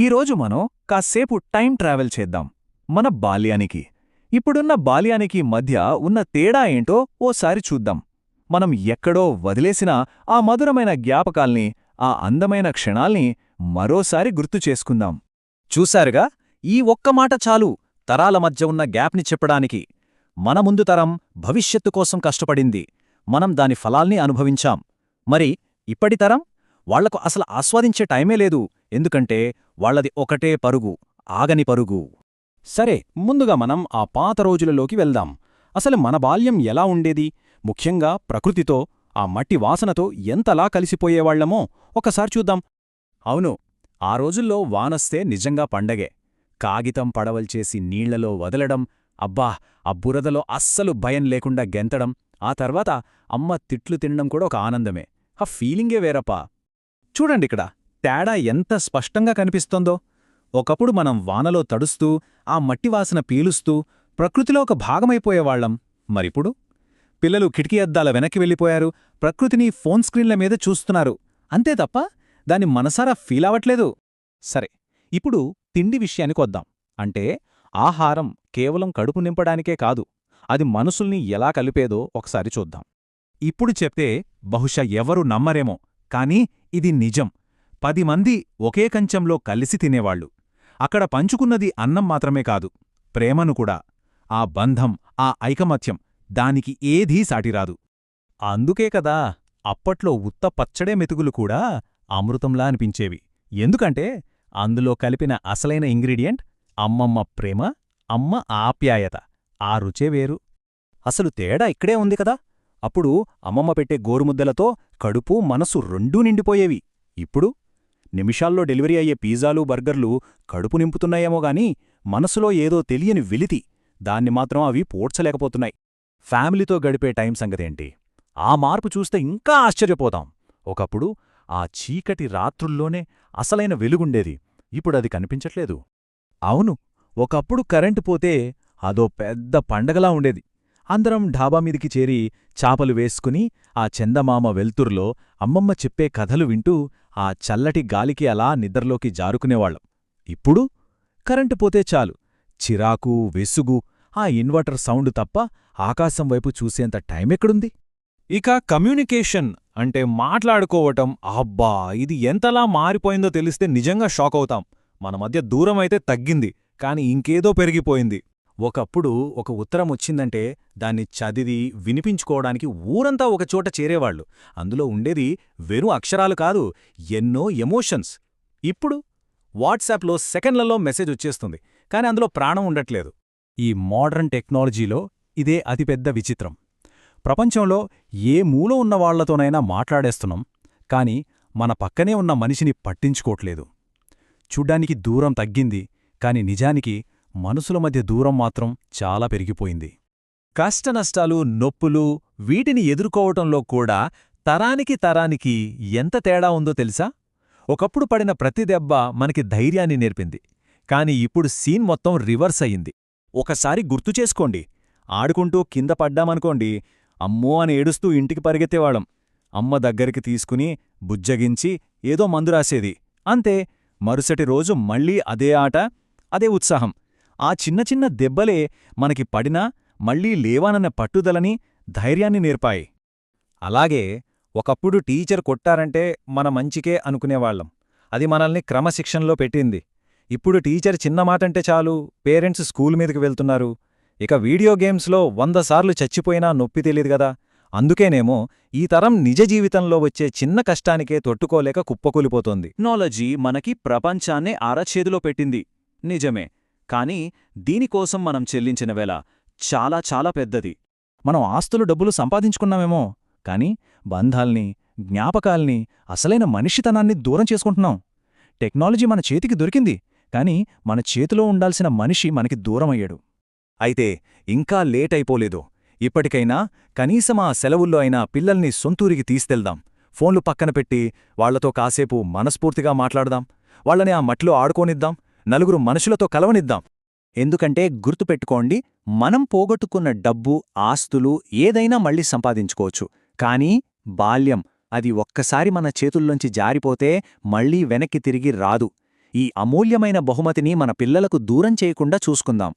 ఈరోజు మనం కాసేపు టైం ట్రావెల్ చేద్దాం. మన బాల్యానికి. ఇప్పుడున్న బాల్యానికి మధ్య ఉన్న తేడా ఏంటో ఓసారి చూద్దాం. మనం ఎక్కడో వదిలేసిన ఆ మధురమైన జ్ఞాపకాల్ని ఆ అందమైన క్షణాల్ని మరోసారి గుర్తు చేసుకుందాం. చూశారుగా? ఈ ఒక్క మాట చాలు. తరాల మధ్య ఉన్న గ్యాప్ని చెప్పడానికి. మన ముందు తరం భవిష్యత్తు కోసం కష్టపడింది. మనం దాని ఫలాల్ని అనుభవించాం. మరి ఇప్పటి తరం? వాళ్ళకు అసలు ఆస్వాదించే టైమే లేదు. ఎందుకంటే వాళ్ళది ఒకటే పరుగు ఆగని పరుగు. సరే ముందుగా మనం ఆ పాత రోజులలోకి వెళ్దాం. అసలు మన బాల్యం ఎలా ఉండేది? ముఖ్యంగా ప్రకృతితో ఆ మట్టి వాసనతో ఎంతలా కలిసిపోయేవాళ్ళమో ఒకసారి చూద్దాం. అవును ఆ రోజుల్లో వానొస్తే నిజంగా పండగే. కాగితం పడవల్చేసి నీళ్ళలో వదలడం అబ్బా ఆ బురదలో అస్సలు భయం లేకుండా గెంతడం ఆ తర్వాత అమ్మ తిట్లు తినడం కూడా ఒక ఆనందమే. ఆ ఫీలింగే వేరప్పా. చూడండిక్కడ. తేడా ఎంత స్పష్టంగా కనిపిస్తోందో. ఒకప్పుడు మనం వానలో తడుస్తూ ఆ మట్టివాసన పీలుస్తూ ప్రకృతిలో ఒక భాగమైపోయేవాళ్ళం మరిప్పుడు? పిల్లలు కిటికీ అద్దాల వెనక్కి వెళ్ళిపోయారు ప్రకృతిని ఫోన్ స్క్రీన్ల మీద చూస్తున్నారు. అంతే తప్ప దాన్ని మనసారా ఫీలవట్లేదు సరే ఇప్పుడు తిండి విషయానికొద్దాం అంటే ఆహారం కేవలం కడుపు నింపడానికే కాదు అది మనసుల్ని ఎలా కలిపేదో ఒకసారి చూద్దాం. ఇప్పుడు చెప్తే బహుశా ఎవరు నమ్మరేమో కానీ ఇది నిజం. పది మంది ఒకే కంచంలో కలిసి తినేవాళ్ళు అక్కడ పంచుకున్నది అన్నం మాత్రమే కాదు ప్రేమను కూడా. ఆ బంధం ఆ ఐకమత్యం దానికి ఏదీ సాటిరాదు. అందుకే కదా అప్పట్లో ఉత్త పచ్చడే మెతుకులు కూడా అమృతంలా అనిపించేవి. ఎందుకంటే అందులో కలిపిన అసలైన ఇంగ్రీడియంట్ అమ్మమ్మ ప్రేమ అమ్మ ఆప్యాయత. ఆ రుచే వేరు. అసలు తేడా ఇక్కడే ఉంది కదా. అప్పుడు అమ్మమ్మ పెట్టే గోరుముద్దలతో కడుపు మనసు రెండూ నిండిపోయేవి. ఇప్పుడు నిమిషాల్లో డెలివరీ అయ్యే పిజ్జాలు బర్గర్లు కడుపు నింపుతున్నాయేమో గాని మనసులో ఏదో తెలియని వెలితి. దాన్ని మాత్రం అవి పోడ్చలేకపోతున్నాయి. ఫ్యామిలీతో గడిపే టైం సంగతేంటి? ఆ మార్పు చూస్తే ఇంకా ఆశ్చర్యపోతాం. ఒకప్పుడు ఆ చీకటి రాత్రుల్లోనే అసలైన వెలుగుండేది. ఇప్పుడది కనిపించట్లేదు. అవును ఒకప్పుడు కరెంటు పోతే అదో పెద్ద పండగలా ఉండేది. అందరం ఢాబా మీదికి చేరి చాపలు వేసుకుని ఆ చందమామ వెల్తుర్లో అమ్మమ్మ చెప్పే కథలు వింటూ ఆ చల్లటి గాలికి అలా నిద్రలోకి జారుకునేవాళ్ళం ఇప్పుడు కరెంటు పోతే చాలు. చిరాకు వెసుగు ఆ ఇన్వర్టర్ సౌండ్ తప్ప ఆకాశం వైపు చూసేంత టైమెక్కడుంది ఇక కమ్యూనికేషన్ అంటే మాట్లాడుకోవటం అబ్బా! ఇది ఎంతలా మారిపోయిందో తెలిస్తే నిజంగా షాక్ అవుతాం మన మధ్య దూరమైతే తగ్గింది కాని ఇంకేదో పెరిగిపోయింది. ఒకప్పుడు ఒక ఉత్తరం వచ్చిందంటే దాన్ని చదివి వినిపించుకోవడానికి ఊరంతా ఒకచోట చేరేవాళ్ళు అందులో ఉండేది వెరు అక్షరాలు కాదు ఎన్నో ఎమోషన్స్. ఇప్పుడు వాట్సాప్లో సెకండ్లలో మెసేజ్ వచ్చేస్తుంది కాని అందులో ప్రాణం ఉండట్లేదు. ఈ మోడర్న్ టెక్నాలజీలో ఇదే అతిపెద్ద విచిత్రం. ప్రపంచంలో ఏ మూల ఉన్న వాళ్ళతోనైనా మాట్లాడేస్తున్నాం కాని మన పక్కనే ఉన్న మనిషిని పట్టించుకోట్లేదు చూడ్డానికి దూరం తగ్గింది కాని నిజానికి మనసుల మధ్య దూరం మాత్రం చాలా పెరిగిపోయింది. కష్టనష్టాలు నొప్పులు వీటిని ఎదుర్కోవటంలో కూడా తరానికి తరానికి ఎంత తేడా ఉందో తెలుసా? ఒకప్పుడు పడిన ప్రతి దెబ్బ మనకి ధైర్యాన్ని నేర్పింది. కాని ఇప్పుడు సీన్ మొత్తం రివర్స్ అయింది ఒకసారి గుర్తు చేసుకోండి. ఆడుకుంటూ కింద పడ్డామనుకోండి అమ్మో అని ఏడుస్తూ ఇంటికి పరిగెత్తేవాళ్ళం. అమ్మ దగ్గరికి తీసుకుని బుజ్జగించి ఏదో మందు రాసేది. అంతే మరుసటి రోజు మళ్ళీ అదే ఆట అదే ఉత్సాహం. ఆ చిన్న చిన్న దెబ్బలే మనకి పడినా మళ్ళీ లేవానన్న పట్టుదలని ధైర్యాన్ని నేర్పాయి. అలాగే ఒకప్పుడు టీచర్ కొట్టారంటే మన మంచికే అనుకునేవాళ్ళం అది మనల్ని క్రమశిక్షణలో పెట్టింది. ఇప్పుడు టీచర్ చిన్న మాటంటే చాలు పేరెంట్స్ స్కూల్ మీదకి వెళ్తున్నారు. ఇక వీడియో గేమ్స్లో వంద సార్లు చచ్చిపోయినా నొప్పి తెలియదు గదా అందుకేనేమో ఈ తరం నిజ జీవితంలో వచ్చే చిన్న కష్టానికే తొట్టుకోలేక కుప్పకూలిపోతోంది. టెక్నాలజీ మనకి ప్రపంచాన్నే అరచేతిలో పెట్టింది. నిజమే. కానీ దీనికోసం మనం చెల్లించిన వేళ చాలా చాలా పెద్దది. మనం ఆస్తులు డబ్బులు సంపాదించుకున్నామేమో కాని బంధాల్ని జ్ఞాపకాల్ని అసలైన మనిషితనాన్ని దూరం చేసుకుంటున్నాం. టెక్నాలజీ మన చేతికి దొరికింది కాని మన చేతిలో ఉండాల్సిన మనిషి మనకి దూరమయ్యాడు. అయితే ఇంకా లేట్ అయిపోలేదు. ఇప్పటికైనా కనీసం ఆ సెలవుల్లో అయినా పిల్లల్ని సొంతూరికి తీస్తెళ్దాం ఫోన్లు పక్కన పెట్టి వాళ్ళతో కాసేపు మనస్ఫూర్తిగా మాట్లాడదాం. వాళ్ళని ఆ మట్టిలో ఆడుకోనిద్దాం. నలుగురు మనుషులతో కలవనిద్దాం. ఎందుకంటే గుర్తుపెట్టుకోండి మనం పోగొట్టుకున్న డబ్బు ఆస్తులు ఏదైనా మళ్ళీ సంపాదించుకోవచ్చు. కానీ బాల్యం అది ఒక్కసారి మన చేతుల్లోంచి జారిపోతే మళ్ళీ వెనక్కి తిరిగి రాదు. ఈ అమూల్యమైన బహుమతిని మన పిల్లలకు దూరం చేయకుండా చూసుకుందాం.